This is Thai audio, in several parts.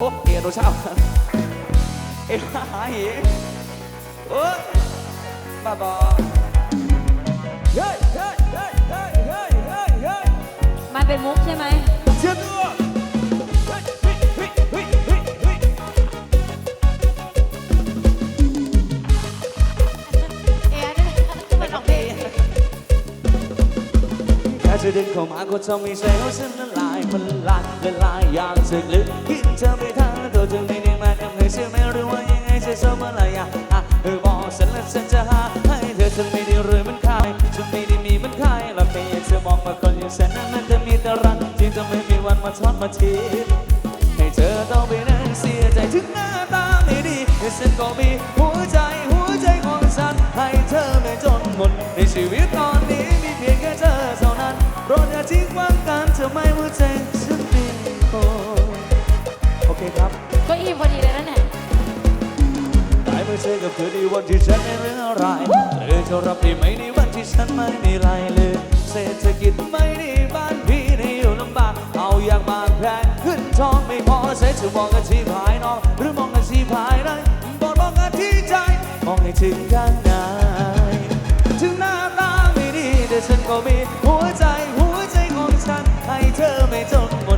โอ้เอโรชาเอหาหีโอ้บ้าบอเฮ้ยเฮ้ยเฮ้ยเฮ้ยเฮ้ยเฮ้ยเฮ้ยมัเป็นมุกใช่ไหมเชื่อตัวเฮ้ยเฮ้ยเฮ้ยเฮ้ยเฮ้ยเฮ้ยเอ๊ะนี่มันออกเพลงแค่เธอดึงเข้ามาก็ทำให้เซลองฉันละลายมันละละลายอย่างสึกลึกคิดเธอไม่ ตัวจะไม่ได้มาทำให้เสียไมหรู้ว่ายังไงจะช่เสมอไรอะอะเออบอกฉันแล้วฉันจะหาให้เธอฉันไม่ได้รวยมันคายฉันไม่ได้มีมันคายหรอกแต่อยากจะบอกว่าคนอย่างฉันนั้นมันจะมีตารักที่จะไม่มีวันมาทอดมาทิ้งให้เธอต้องไปนั่งเสียใจถึงหน้าตาไม่ดีฉันก็มี ทีพอดีเลยนะเนี่ยหายไปเกับเธอในวันที่ฉันไม่เป็นอะไรเธอจะรับได้ไหมในวันที่ฉันไม่มีรายเลย เศรษฐกิจไม่ดีบ้านพี่ในอยู่ลำบาก เอาอยากมาแพงขึ้นทองไม่พอเสียจะมองกันที่ภายนอกหรือมองกันที่ภายในบอกมองกันที่ใจ มองให้ถึงข้างในถึงหน้าตาไม่ดีแต่ฉันก็มีหัวใจหัวใจของฉันให้เธอไม่จนหมด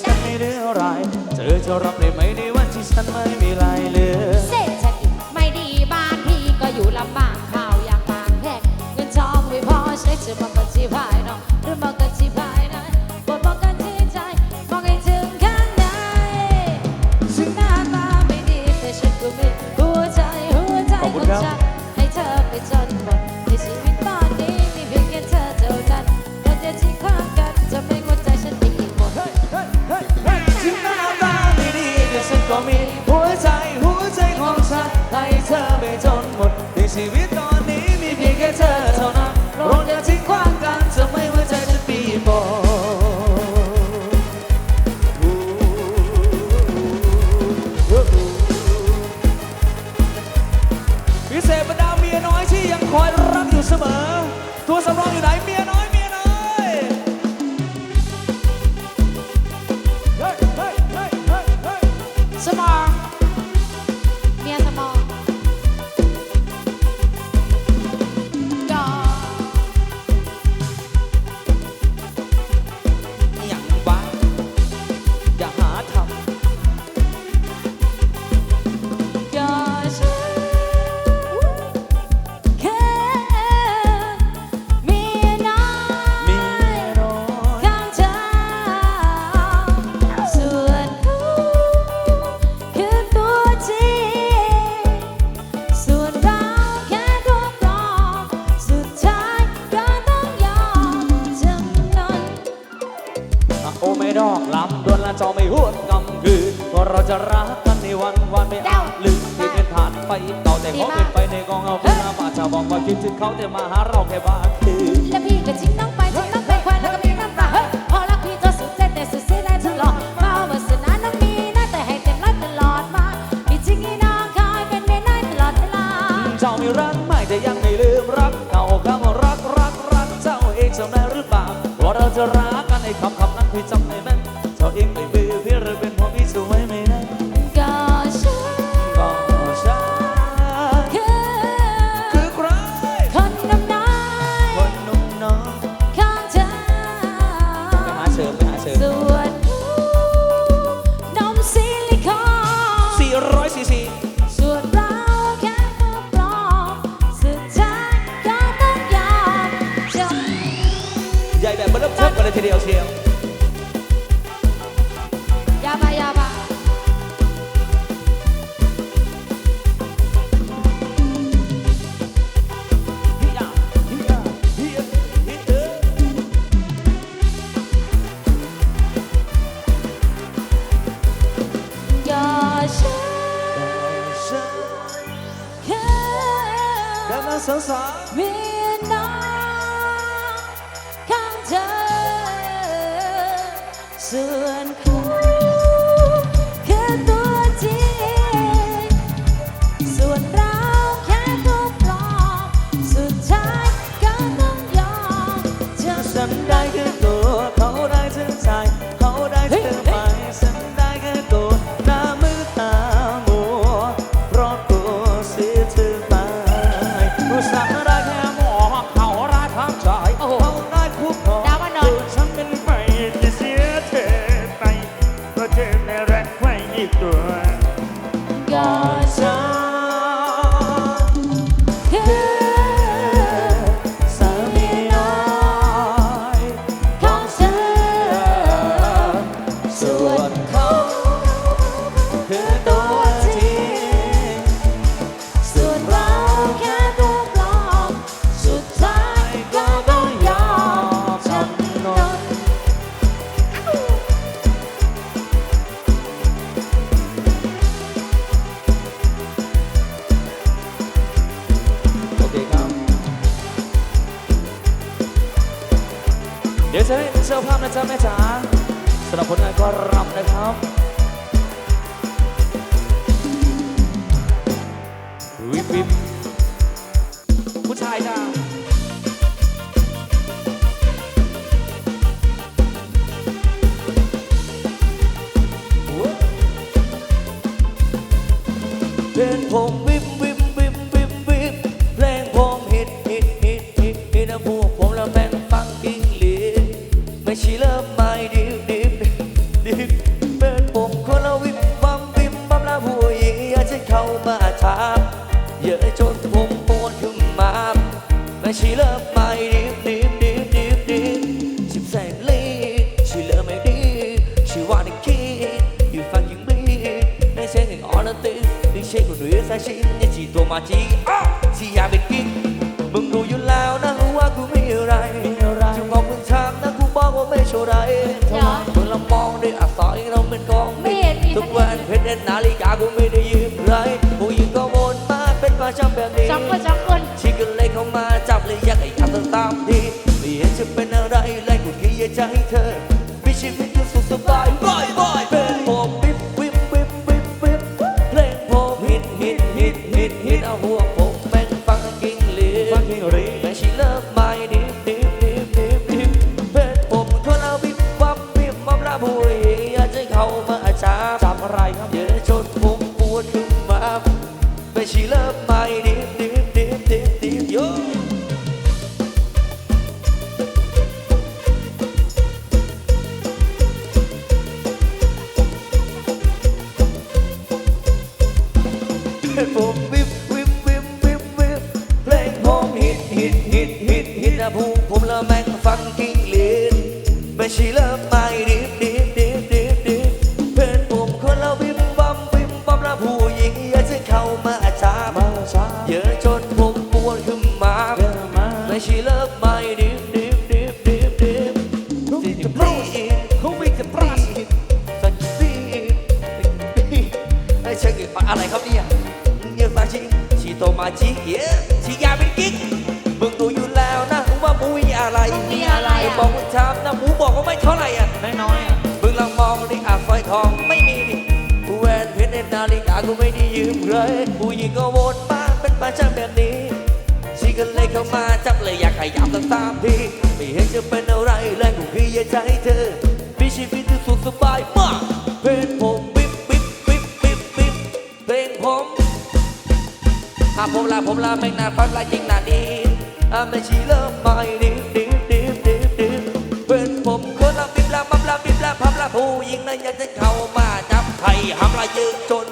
ฉันไม่เหลือะไร เธอจะรับได้ไหมในวันที่ฉันไม่ เดี๋ยวจะให้เจ้าภาพนะจ๊ะแม่จ๋าสำหรับผลงานก็รำนะครับ อ่อนละตื่นดึงเช็คคนด้วยสายชิ้นยังจีตัวมาจีอ้าวที่อยากเป็นกิ๊กมึงรู้อยู่แล้วนะว่ากูไม่อะไรจะบอกมึงถามนะกูบอกว่าไม่โชว์ไรมึงละมองด้วยอาศัยเราเป็นกองไม่เห็นมีทุกวันเพชรเด็ดนาฬิกากูไม่ได้ ลีฟังกิ้งลี ไม่ใช่เลิฟไม่ดิบดิบดิบดิบดิบสิ่งที่ปรีดเขาวิ่งจะปรีดสักปีไอ้เชิงอะไรครับเนี่ยเยอะมาชิชีโตมาชิเยอะชียาเป็นกิ๊กมึงดูอยู่แล้วนะว่ามูมีอะไรมีอะไรไอ้อะบอกมึงถามนะหมูบอกว่าไม่เท่าไหร่อะน้อยๆมึงลองมองดิอะสร้อยทองไม่มีดิแหวนเพชรในนาฬิกากูไม่ได้ยืมเลยผู้หญิงก็วนมาเป็นประจำแบบนี้ชี ก็เลยเข้ามาจับเลยอยากขยับตามตามทีไม่เห็นจะเป็นอะไรเลยกูแค่อยากจะให้เธอมีชีวิตที่สุขสบายมากเพลงผมปิ๊บปิ๊บปิ๊บปิ๊บปิ๊บเพลงผมหากผมลาผมลาไม่นานฟันลายจริงนาดีอะไม่ชีเลิฟไม่ดิบดิบดิบดิบดิบเป็นผมคนละบิบลาบับลาบิบลาพับลาผู้หญิงนั้นอยากจะเข้ามาจับไข่หำลายยืนจน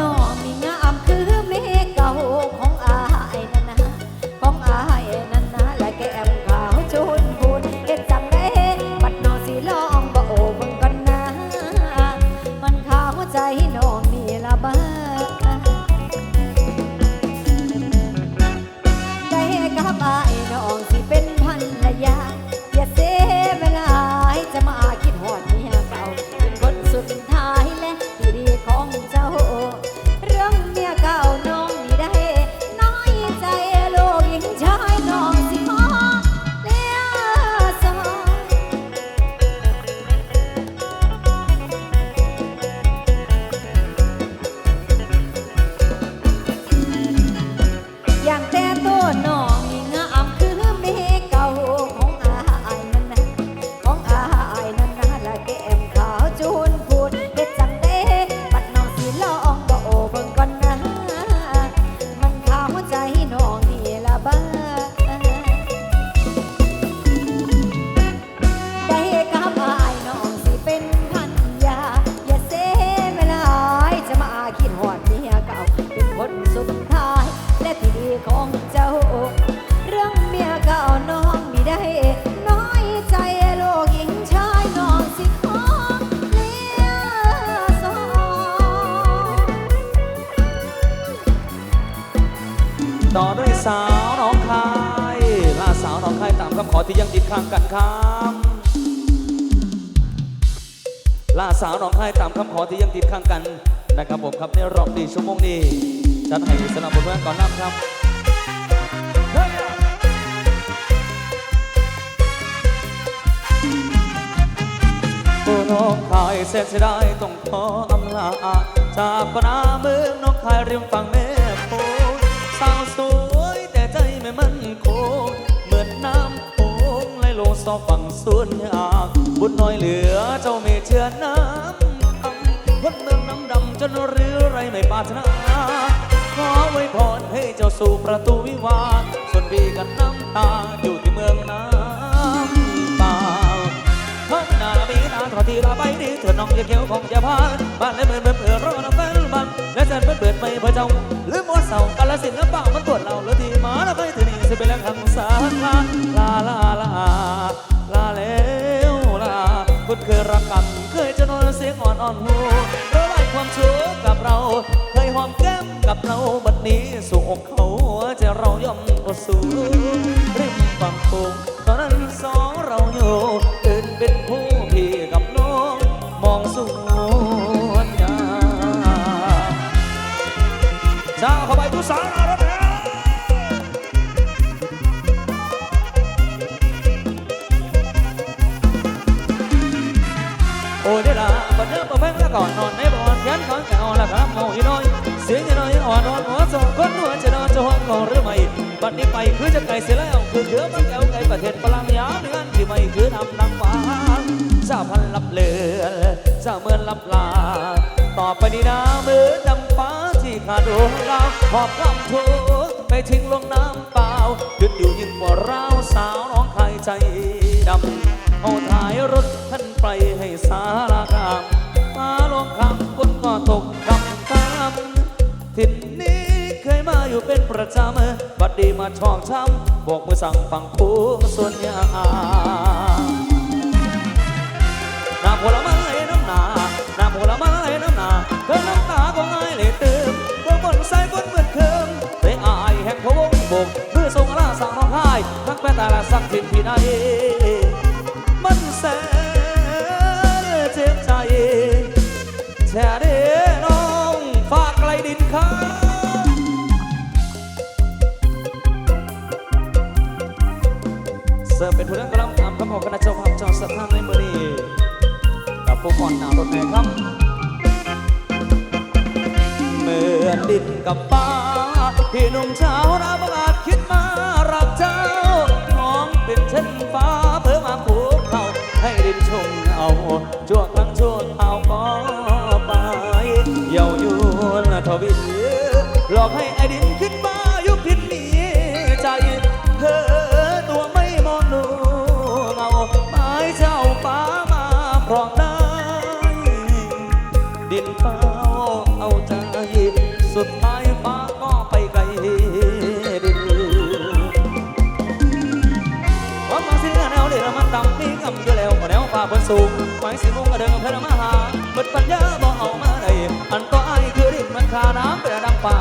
น้อ ต่อด้วยสาวน้องคายลาสาวน้องคายตามคำขอที่ยังติดค้างกันครับลาสาวน้องคายตามคำขอที่ยังติดค้างกันนะครับผมครับในรอบนี้ชั่วโมงนี้จัดให้สนับบทเพลงก่อนน้ำครับเฮ้ยโอ้น้องคายแสนเสียดายต้องขออำลาจากปนาเมืองน้องคายริมฝั่งแม่ สองฝั่งส่วนยาบุญน้อยเหลือเจ้าไม่เชื่อน้ำคำคนเมืองน้ำดำจนเรือไรไม่ปารถนาขอไว้พรให้เจ้าสู่ประตูวิวาส่วนดีกันน้ำตาอยู่ที่เมืองน้ำเปล่าพักนาบีนาทอทีลาไปดีเถิดน้องอย่าเขียวของอย่าพานบ้านและเมืองเมืองเพื่อรอน้ำแฟน บันและแสนเปิดเปิดไปเพื่อเจ้าหรือมัวเสากันละสินน้ำเปล่ามันตรวจเราแล้วทีมาแล้วไปถึงนี่สิเป็นแรงคำสาลาลาลาลาลาแล้วลาคุณเคยรักกันเคยจะนอนเสียงอ่อนอ่อนหูระบายความชั่วกับเรา เคยหอมแก้มกับเราบัดนี้สู่อกเขาจะเราย่อมอดสูริมฝั่งโขงตอนนั้นสองเราอยู่ตื่นเป็นผู้ เข้าไปทุกสาวเราแล้วนะโอ้ยเดี๋ยวละบัดเดิมบัดแพงล้วก่อนนอนในบ่อนยันก่อนแกอ่อนละครับเมาอีน้อยเสียงอีน้อยอ่อนนอนหัวสองคนหัวจะนอนจะห้องก่อนหรือไม่บัดนี้ไปคือจะไกลเสียแล้วคือเกือมันแก้วไกลประเทศพลังยาเนือนที่ไม่คือนำนำฟ้าเจ้าพันลับเลือจ้าเมือนลับลาต่อไปนี้นะเมือนดำฟ้า กระดวงดาวหอบคำามทุกไปทิ้งลงน้ำเปล่าหยุดอยู่ยิ่งกว่าร้าวสาวน้องใครใจดำเอาท้ายรถท่านไปให้สารากามมาลงคำคนก็ตกคำคำทิศนี้เคยมาอยู่เป็นประจำบัดดีมาชองช้ำบอกมือสั่งฟังพูส่วนยาน้ำผลไม้น้ำหนาน้ำผลไม้น้ำหนาเธอน้ำตาของไอเลยตื้อ สายฝนเหมือนเคิมเตะอายแห่งพวงบกเมื่อทรงราสั่น้องไายทั้งแปแต่ละสักทินที่ในมันแสนเจ็บใจแช่เด้น้องฝากไกลดินค้าเสิร์ฟเป็นผู้เล่นกระลำตามคำขอคณะเจ้าภาพเจ้าสถานในเมือนี้กับผู้กอนหนาวรถแห่ครับ เมือนดินกับฟ้าที่นุ่มชา สัญญาบอกเอามาไหนอันต่อไอ้คือริบมันขาน้ำเป็นดังป่า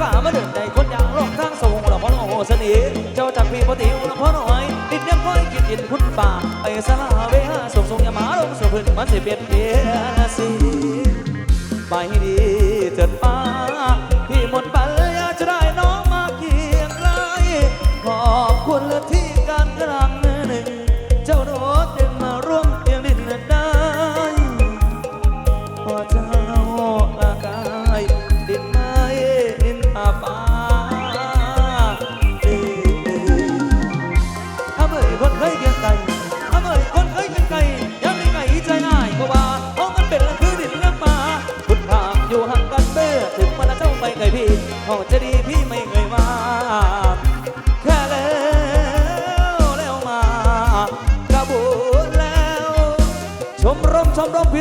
ฟ้ามาเดินในคนอย่างโลกทางสูงละพอนโอเสน่ห์เจ้าจักมีปฏิวละพอนอ้ติดเนยังก้อยกินกินคุณป่าไปสลาเวฮาสูงสูงยามาลงสู่พื้นมันสิเปลี่ยนเปลี่ยนสิไปดีเถิดป้า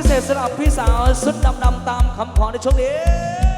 เน่สำหรับพี่สาวสุดดำดำตามคำขอในช่วงนี้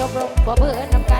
ชมรมขอเบอร์น้ำกัน